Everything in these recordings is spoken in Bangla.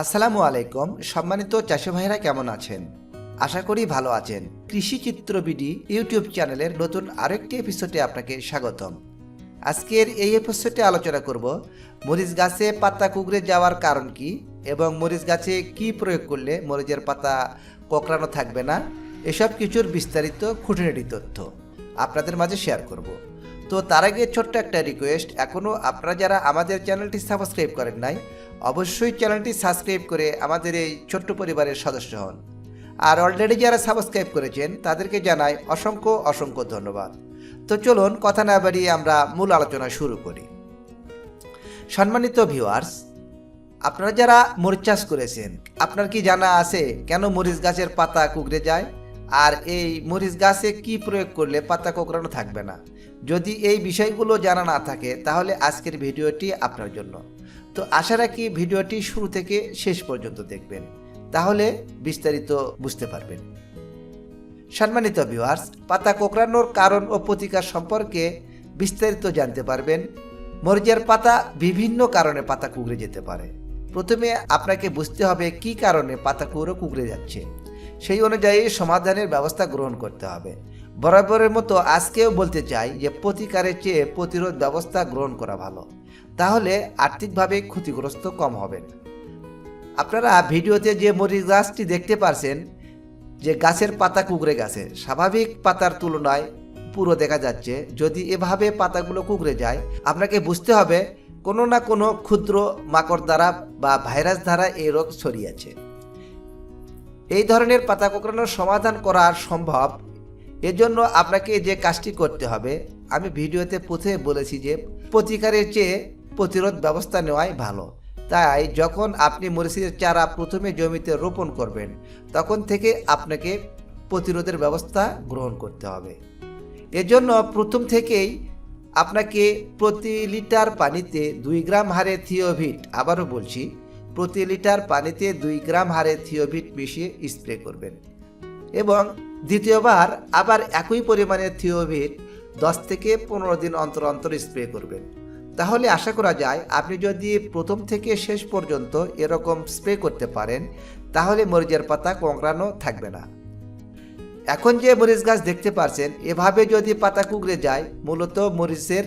আসসালামু আলাইকুম, সম্মানিত চাষি ভাইরা কেমন আছেন? আশা করি ভালো আছেন। কৃষি চিত্র বিডি ইউটিউব চ্যানেলের নতুন আরেকটি এপিসোডে আপনাকে স্বাগতম। আজকের এই এপিসোডে আলোচনা করব, মরিচ গাছে পাতা কুকড়ে যাওয়ার কারণ কি এবং মরিচ গাছে কি প্রয়োগ করলে মরিচের পাতা কোকড়ানো থাকবে না? এসব কিছুর বিস্তারিত খুঁটিনাটি তথ্য আপনাদের মাঝে শেয়ার করব। তো তার আগে ছোট্ট একটা রিকোয়েস্ট এখনও আপনারা যারা আমাদের চ্যানেলটি সাবস্ক্রাইব করেন নাই, অবশ্যই চ্যানেলটি সাবস্ক্রাইব করে আমাদের এই ছোট্ট পরিবারের সদস্য হন। আর অলরেডি যারা সাবস্ক্রাইব করেছেন, তাদেরকে জানাই অসংখ্য অসংখ্য ধন্যবাদ। তো চলুন, কথা না বাড়িয়ে আমরা মূল আলোচনা শুরু করি। সম্মানিত ভিউয়ার্স আপনারা যারা মরিচ চাষ করেছেন, আপনার কি জানা আছে কেন মরিচ গাছের পাতা কুকড়ে যায়? আর এই মরিচ গাছে কি প্রয়োগ করলে পাতা কোকড়ানো থাকবে না? যদি এই বিষয়গুলো জানা না থাকে, তাহলে আজকের ভিডিওটি আপনার জন্য। তো আশা রাখি ভিডিওটি শুরু থেকে শেষ পর্যন্ত দেখবেন। তাহলে বিস্তারিত বুঝতে পারবেন। সম্মানিত ভিউয়ার্স পাতা কোকড়ানোর কারণ ও প্রতিকার সম্পর্কে বিস্তারিত জানতে পারবেন। মরিচের পাতা বিভিন্ন কারণে পাতা কুকড়ে যেতে পারে। প্রথমে আপনাকে বুঝতে হবে কি কারণে পাতা কুকড়ো কুকড়ে যাচ্ছে। সেই অনুযায়ী সমাধানের ব্যবস্থা গ্রহণ করতে হবে। বরাবরের মতো আজকেও বলতে চাই যে প্রতিকারের চেয়ে প্রতিরোধ ব্যবস্থা গ্রহণ করা ভালো। তাহলে আর্থিকভাবে ক্ষতিগ্রস্ত কম হবেন। আপনারা ভিডিওতে যে মরিচ গাছটি দেখতে পারছেন, যে গাছের পাতা কুকড়ে গেছে, স্বাভাবিক পাতার তুলনায় পুরো দেখা যাচ্ছে। যদি এভাবে পাতাগুলো কুকড়ে যায়, আপনাকে বুঝতে হবে কোনো না কোনো ক্ষুদ্র মাকড় দ্বারা বা ভাইরাস দ্বারা এই রোগ ছড়িয়েছে। এই ধরনের পাতা কোঁকড়ানোর সমাধান করা সম্ভব এজন্য আপনাকে যে কাজটি করতে হবে, আমি ভিডিওতে প্রথমে বলেছি যে প্রতিকারের চেয়ে প্রতিরোধ ব্যবস্থা নেওয়াই ভালো। তাই যখন আপনি মরিচের চারা প্রথমে জমিতে রোপণ করবেন, তখন থেকে আপনাকে প্রতিরোধের ব্যবস্থা গ্রহণ করতে হবে। এজন্য প্রথম থেকেই আপনাকে প্রতি লিটার পানিতে দুই গ্রাম হারে থিওভিট, আবারও বলছি, প্রতি লিটার পানিতে দুই গ্রাম হারে থিওভিট মিশিয়ে স্প্রে করবেন। এবং দ্বিতীয়বার আবার একই পরিমাণে থিওভিট দশ থেকে পনেরো দিন অন্তর অন্তর স্প্রে করবেন। তাহলে আশা করা যায় আপনি যদি প্রথম থেকে শেষ পর্যন্ত এরকম স্প্রে করতে পারেন, তাহলে মরিচের পাতা কোঁকড়ানো থাকবে না। এখন যে মরিচ গাছ দেখতে পারছেন, এভাবে যদি পাতা কুকড়ে যায়, মূলত মরিচের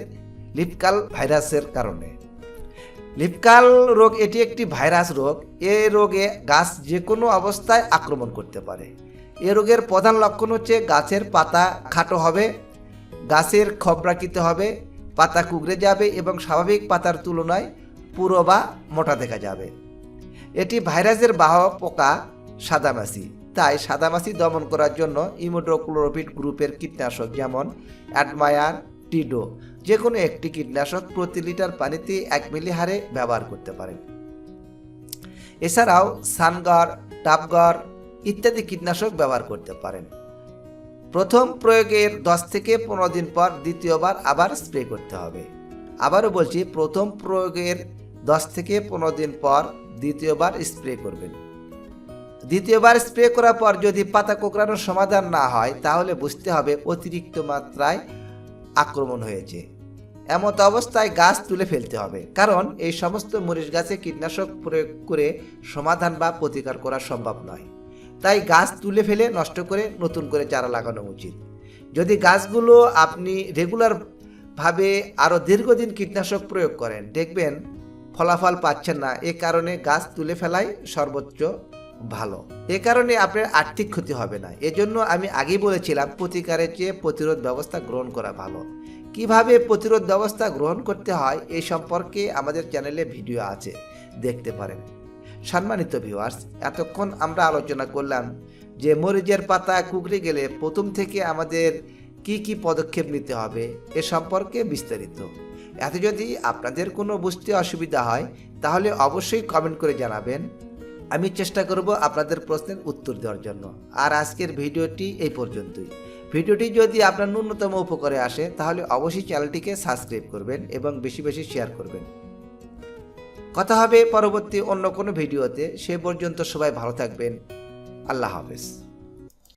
লিপকাল ভাইরাসের কারণে। লিপকাল রোগ এটি একটি ভাইরাস রোগ, এ রোগে গাছ যে কোনো অবস্থায় আক্রমণ করতে পারে। এ রোগের প্রধান লক্ষণ হচ্ছে গাছের পাতা খাটো হবে, গাছের খবরাকিতে হবে, পাতা কুকড়ে যাবে এবং স্বাভাবিক পাতার তুলনায় পুরো বা মোটা দেখা যাবে। এটি ভাইরাসের বাহক পোকা সাদামাছি। তাই সাদামাছি দমন করার জন্য ইমোডোক্লোরোপিড গ্রুপের কীটনাশক যেমন অ্যাডমায়ার, টিডো যে কোনো একটি কীটনাশক প্রতি লিটার পানিতে এক মিলি হারে ব্যবহার করতে পারেন। এছাড়াও সানগড় টাপগর ইত্যাদি কীটনাশক ব্যবহার করতে পারেন। প্রথম প্রয়োগের দশ থেকে পনেরো দিন পর দ্বিতীয়বার আবার স্প্রে করতে হবে। আবারও বলছি, প্রথম প্রয়োগের দশ থেকে পনেরো দিন পর দ্বিতীয়বার স্প্রে করবেন। দ্বিতীয়বার স্প্রে করার পর যদি পাতা কোঁকড়ানোর সমাধান না হয়, তাহলে বুঝতে হবে অতিরিক্ত মাত্রায় আক্রমণ হয়েছে। এমত অবস্থায় গাছ তুলে ফেলতে হবে, কারণ এই সমস্ত মরিচ গাছে কীটনাশক প্রয়োগ করে সমাধান বা প্রতিকার করা সম্ভব নয়। তাই গাছ তুলে ফেলে নষ্ট করে নতুন করে চারা লাগানো উচিত। যদি গাছগুলো আপনি রেগুলার ভাবে আরও দীর্ঘদিন কীটনাশক প্রয়োগ করেন, দেখবেন ফলাফল পাচ্ছেন না। এ কারণে গাছ তুলে ফেলাই সর্বোচ্চ ভালো। এ কারণে আপনার আর্থিক ক্ষতি হবে না। এজন্য আমি আগেই বলেছিলাম, প্রতিকারের চেয়ে প্রতিরোধ ব্যবস্থা গ্রহণ করা ভালো। কীভাবে প্রতিরোধ ব্যবস্থা গ্রহণ করতে হয় এই সম্পর্কে আমাদের চ্যানেলে ভিডিও আছে, দেখতে পারেন। সম্মানিত ভিউয়ার্স এতক্ষণ আমরা আলোচনা করলাম যে মরিচের পাতা কুকড়ে গেলে প্রথম থেকে আমাদের কি কি পদক্ষেপ নিতে হবে এ সম্পর্কে বিস্তারিত। এত যদি আপনাদের কোনো বুঝতে অসুবিধা হয়, তাহলে অবশ্যই কমেন্ট করে জানাবেন। আমি চেষ্টা করব আপনাদের প্রশ্নের উত্তর দেওয়ার জন্য। আর আজকের ভিডিওটি এই পর্যন্তই। ভিডিওটি যদি আপনার ন্যূনতম উপকারে আসে, তাহলে অবশ্যই চ্যানেলটিকে সাবস্ক্রাইব করবেন এবং বেশি বেশি শেয়ার করবেন। কথা হবে পরবর্তী অন্য কোনো ভিডিওতে। সে পর্যন্ত সবাই ভালো থাকবেন। আল্লাহ হাফেজ।